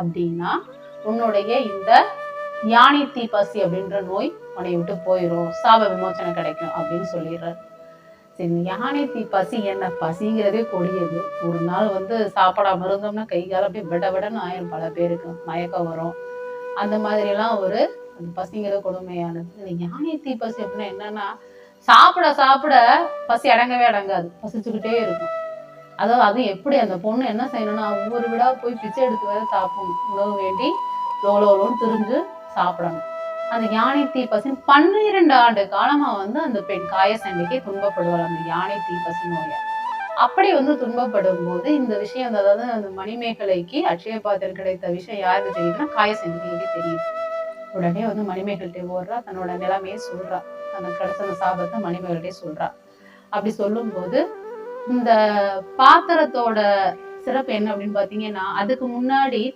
அப்படின்னா உன்னுடைய இந்த யானை தீ பசி அப்படின்ற நோய் உன்னை விட்டு போயிடும் சாப விமோச்சனை கிடைக்கும் அப்படின்னு சொல்லிடுறாரு. சரி யானை தீ பசி என்ன? பசிங்கிறதே கொடியது. ஒரு நாள் வந்து சாப்பிடாம இருந்தோம்னா கை கால் அப்படியே விட விடன்னு ஆயிரும் பல பேருக்கு. மயக்கம் வரும். அந்த மாதிரிலாம் ஒரு பசிங்கிற கொடுமையானது. இந்த யானை தீ பசி அப்படின்னா என்னன்னா சாப்பிட சாப்பிட பசி அடங்கவே அடங்காது. பசிச்சுக்கிட்டே இருக்கும். அதாவது அது எப்படி அந்த பொண்ணு என்ன செய்யணும்னா ஒவ்வொரு விடா போய் பிச்சை எடுத்து வர சாப்பிடும் உணவு வேண்டி லோலோலோன்னு திரிஞ்சு சாப்பிடணும். அந்த யானை தீ பசி பன்னிரண்டு ஆண்டு காலமா வந்து அந்த பெண் காயசண்டைக்கே துன்பப்படுவாள் அந்த யானை தீ பசி நோயை. அப்படி வந்து துன்பப்படும் போது இந்த விஷயம் வந்து அதாவது அந்த மணிமேகலைக்கு அட்சய பாத்திரம் கிடைத்த விஷயம் யாருக்கு தெரியுதுன்னா காயசண்டிகைக்கு தெரியுது. உடனே வந்து மணிமேகல்கிட்ட ஓடுறா தன்னோட நிலைமையை சொல்றா. தனக்கு கிடைச்ச சாபத்தை மணிமேகல்கிட்டே சொல்றா. அப்படி சொல்லும்போது இந்த பாத்திரத்தோட சிறப்பு என்ன அப்படின்னு பாத்தீங்கன்னா அதுக்கு முன்னாடி